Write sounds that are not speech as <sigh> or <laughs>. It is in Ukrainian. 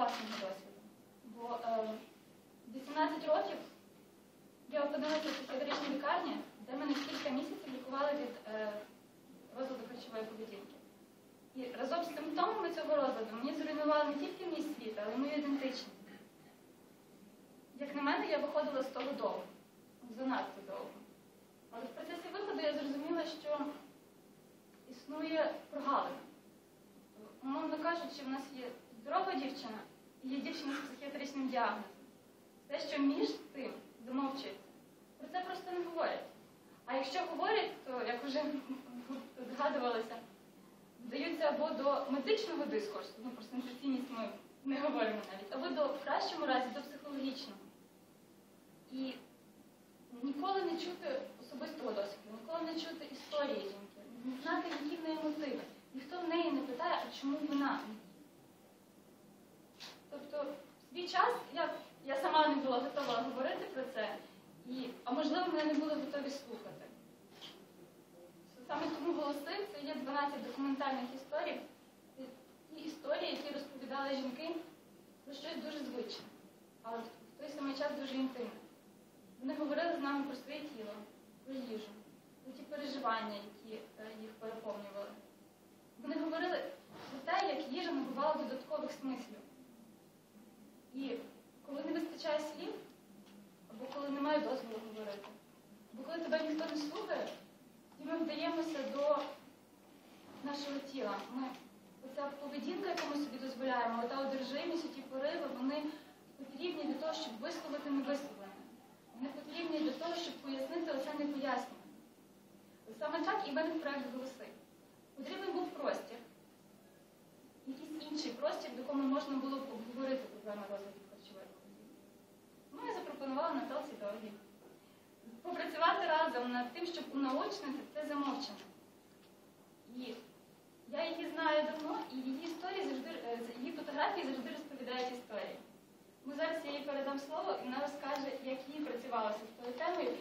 власного досвіду. Бо е, 18 років я опинилася в психіатричній лікарні, де мене кілька місяців лікували від е, розладу харчової поведінки. І разом з симптомами цього розладу мені зруйнували не тільки мій світ, але й мою ідентичність. Як на мене, я виходила з того довго, занадто довго. Але в процесі виходу я зрозуміла, що існує прогалина. Умовно кажучи, в нас є здорова дівчина є дівчина з психіатричним діагнозом. Те, що між тим замовчується, про це просто не говорять. А якщо говорять, то, як вже <laughs> згадувалося, вдаються або до медичного дискурсу, ну про сенсаційність ми не говоримо навіть, або до в кращому разі до психологічного. І ніколи не чути особистого досвіду, ніколи не чути історії жінки, не знати, які в неї мотиви. Ніхто в неї не питає, а чому вона. Час я, я сама не була готова говорити про це, і, а можливо, мене не були готові слухати. Саме тому голоси це є 12 документальних історій, ті історії, які розповідали жінки про щось дуже звичне, але в той самий час дуже інтимне. Вони говорили з нами про своє тіло, про їжу, про ті переживання, які е, їх переповнювали. Вони говорили про те, як їжа набувала додаткових смислів. І коли не вистачає слів, немає дозволу говорити, або коли тебе ніхто не слухає, і ми вдаємося до нашого тіла. Ми, оця поведінка, яку ми собі дозволяємо, ота одержимість, ті пориви, вони потрібні для того, щоб висловити невисловлене. Вони потрібні для того, щоб пояснити оце непояснення. Саме так і виник проект голоси. Потрібен був простір, якийсь інший простір, в якому можна було б обговорити проблеми розвитку харчової поведінки. Ну, я запропонувала Наталці Довгій попрацювати разом тим, щоб унаочнити це замовчення. І я її знаю давно, і її історії завжди, е, її фотографії завжди розповідають історії. Ми зараз я їй передам слово, і вона розкаже, як їй працювалося з тою темою,